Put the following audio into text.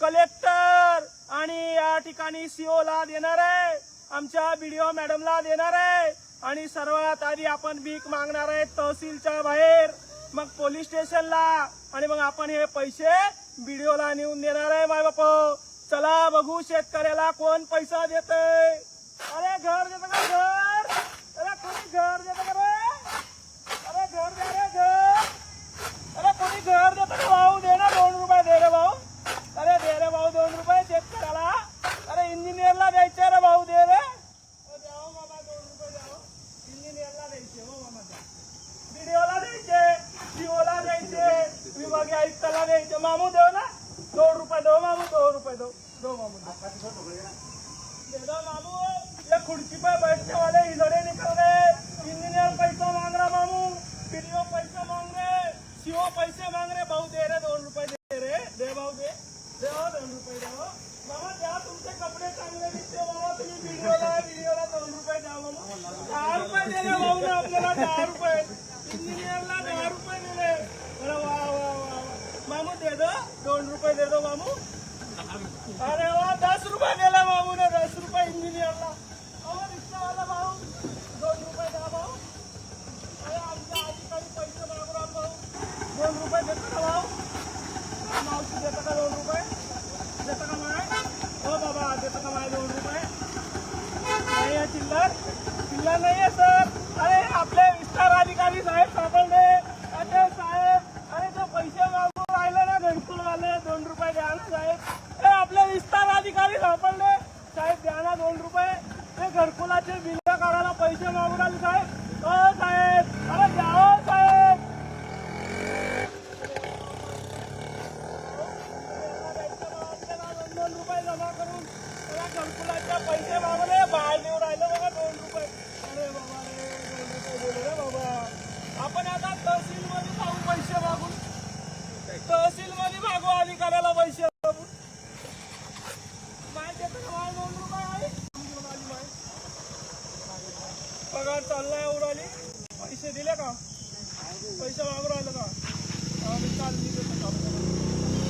Collector आणि या ठिकाणी सीओ ला देणार आहे. आमच्या बीडीओ मॅडमला देणार आहे. आणि सर्वात आधी आपण भीक मागणार आहे तहसीलच्या बाहेर. मग पोलीस स्टेशनला. आणि मग आपण हे पैसे बीडीओला नेऊन देणार आहे माय बाप. चला बघू शेतकऱ्याला कोण पैसा देतय. अरे घर देत का घर अरे कोणी घर देतं का रे अरे घर दे रे घर अरे कोणी घर देतं का भाऊ दे ना दोन रुपये दे रे भाऊ अरे दे रे भाऊ दोन रुपये शेतकऱ्याला अरे इंजिनियरला द्यायचे रे भाऊ दे रे अरे द्यावं बाबा दोन रुपये द्यावं इंजिनियरला द्यायचे हो मामा द्या व्हिडिओला द्यायचे सीओला द्यायचे विभागीय आयुक्ताला द्यायचे मामू देव ना दोन रुपये दो मामू दोन रुपये दो दो मामू दे दो मामू ये खुर्ची पे बैठने वाले इधरे निकल गए इंजीनियर पैसा मांग रहा मामू पीडीओ पैसा मांग रहे सीओ पैसे मांग रहे भाऊ दे रहे दोन रुपये दे रे दे भाऊ दे दोन रुपये दे हो द्या तुमचे कपडे चांगले दिसते. बाबा तुम्ही व्हिडिओला व्हिडिओला दोन रुपये द्या मामा. दहा रुपये दिले भाऊ ना आपल्याला दहा रुपये. इंजिनियरला दहा रुपये दिले. अरे वा वा वा. मामू दे दो दोन रुपये दे दो मामू अरे वा दस रुपये दिला भाऊ ने दस रुपये इंजिनियरला अहो रिक्षावाला भाऊ दोन रुपये द्या भाऊ अरे आमच्या अधिकारी पैसे मागू राहिला भाऊ दोन रुपये देतो का भाऊ मावशी देतं का दोन रुपये देतं का माय हो बाबा देतं का माय दोन रुपये नाही आहे चिल्लर चिल्लर नाही आहे सर अरे आपले विस्तार अधिकारी साहेब सापडले अरे साहेब अरे ते पैसे मागून राहिले ना घरकुल वाले दोन रुपये द्या ना साहेब हे आपले विस्तार अधिकारी सापडले साहेब द्या ना दोन रुपये ते घरकुलाचे बिल काढायला पैसे मागून राहिले साहेब. हो साहेब. अरे द्या साहेब. रुपये जमा करून त्याला पैसे मागून पैसे दिले का? पैसे वागू आलं का? मी